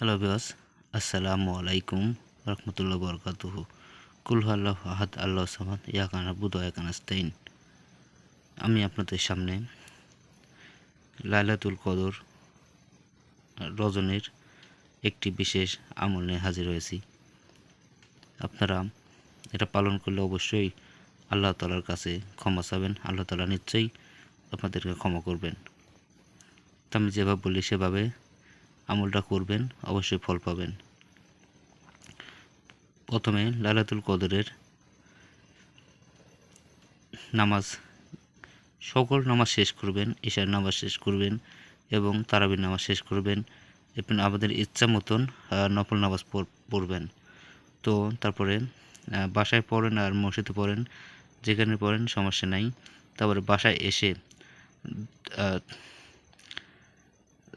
Hello বিয়াস আসসালামু আলাইকুম রহমতুল্লাহ বরকাতুহ কুল আল্লাহ আহাদ আল্লাহ সামাদ ইয়াকানা বুধ ইয়াকানাস্তাইন আমি আপনাদের সামনে লাইলাতুল কদর রজনীর একটি বিশেষ আমল নিয়ে হাজির হয়েছি। আপনারা এটা পালন করলে অবশ্যই আল্লাহ তালার কাছে ক্ষমা চাবেন। আল্লাহ তালা নিশ্চয়ই আপনাদেরকে ক্ষমা করবেন। তো আমি যেভাবে বলি সেভাবে আমলটা করবেন, অবশ্যই ফল পাবেন। প্রথমে লালাতুল কদরের নামাজ, সকল নামাজ শেষ করবেন, ঈশার নামাজ শেষ করবেন এবং তারাবির নামাজ শেষ করবেন। এবং আমাদের ইচ্ছা মতন নফল নামাজ পড়বেন। তো তারপরে বাসায় পড়েন আর মসজিদে পড়েন, যেখানে পড়েন সমস্যা নাই। তারপরে বাসায় এসে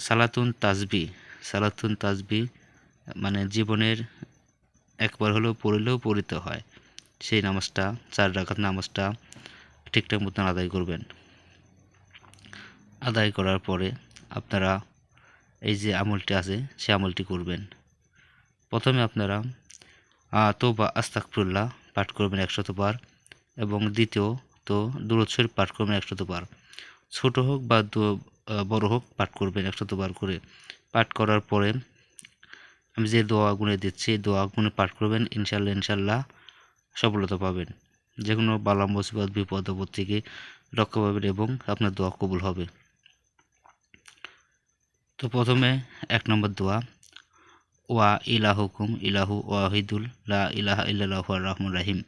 সালাতুন তাজবি সালাতুন তাজবি মানে জীবনের একবার হলেও পড়লেও পড়িতে হয়। সেই নামাজটা, চার রাখাত নামাজটা ঠিকঠাক মতন আদায় করবেন। আদায় করার পরে আপনারা এই যে আমলটি আছে, সে আমলটি করবেন। প্রথমে আপনারা তো বা আস্তাকফুল্লাহ পাঠ করবেন একশতবার এবং দ্বিতীয় তো দূরৎ পাঠ করবেন একশতবার ছোট হোক বা বড় হোক, পাঠ করবেন একশো একশতবার করে পাঠ করার পরে আমি যে দোয়া গুনে দিচ্ছি, এই দোয়া গুনে পাঠ করবেন, ইনশাল্লাহ ইনশাল্লাহ সফলতা পাবেন। যে কোনো বালা, মুসিবত, বিপদ আপদ থেকে রক্ষা পাবেন এবং আপনার দোয়া কবুল হবে। তো প্রথমে এক নম্বর দোয়া, ওয়া ইলাহুকুম, ইলাহু ওয়াহিদুল, লা ইলাহা ইল্লাল্লাহু রহমান রাহিম।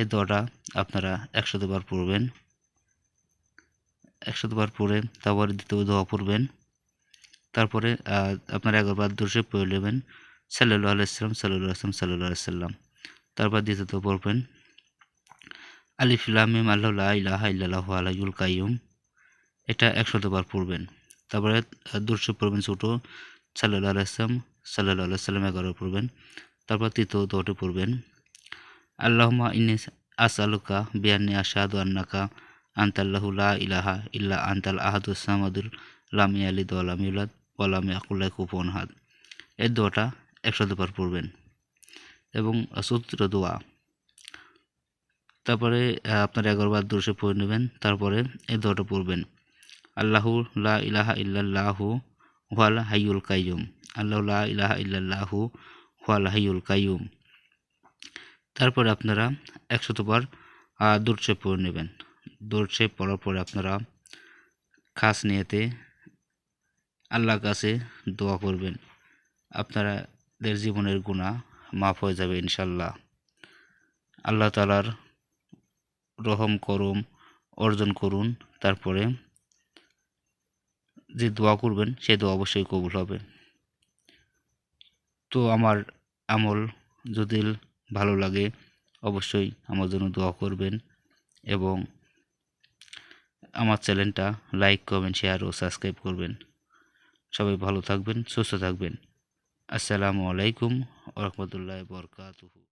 এই দোয়াটা আপনারা একশো দুবার পড়বেন। একশতবার পরে তারপরে দ্বিতীয় দোয়া পড়বেন। তারপরে আপনার একবার দর্শে পড়ে নেবেন। সাল্লু আলাইসাল্লাম সাল্লু আসলাম সাল্লু আলাইসাল্লাম তারপর দ্বিতীয়ত পড়বেন আলিফুল্লামিম আল্লাহ ইলাহা ইল্লাহ আলাইউল কাইম এটা একশতবার পড়বেন। তারপরে দর্শে পড়বেন ছোটো সাল্লু আলাইসলাম সাল্লু আলাইসাল্লাম এগারো পড়বেন। তারপর তৃতীয় দোয়াটি পড়বেন আল্লাহমা ইনি আসালুকা বিয়ানি আশাদু আন্নাকা আন্তাল্লাহু লা ইলাহা ইল্লা আন্তাল আহাদুস সামাদুল লামি আলি দোয়ালামি উলাদ ওয়ালামি আকুল্লাহ কুপন হাত এই দোয়াটা একশো দুবার পড়বেন এবং চতুর্থ দোয়া। তারপরে আপনার এগারোবার দোষে পড়ে নেবেন, তারপরে এই দোয়াটা পড়বেন। আল্লাহু লা ইলাহা ইল্লাল্লাহু ওয়াল হাইউল কাইয়ুম। আল্লাহ লা ইলাহা ইল্লাল্লাহু ওয়াল হাইউল কাইয়ুম। তারপরে আপনারা একশতবার দূরছে পড়ে নেবেন। দূরছে পড়ার পরে আপনারা খাস নিয়েতে আল্লাহর কাছে দোয়া করবেন। আপনারাদের জীবনের গুণা মাফ হয়ে যাবে ইনশাল্লাহ আল্লাহ তালার রহম, করম অর্জন করুন, তারপরে যে দোয়া করবেন, সে দোয়া অবশ্যই কবুল হবে। তো আমার আমল যদি ভালো লাগে, অবশ্যই আমার জন্য দোয়া করবেন এবং আমার চ্যানেলটা লাইক, কমেন্ট, শেয়ার ও সাবস্ক্রাইব করবেন। সবাই ভালো থাকবেন, সুস্থ থাকবেন। আসসালামু আলাইকুম রহমতুল্লাহ বরকাতুহু।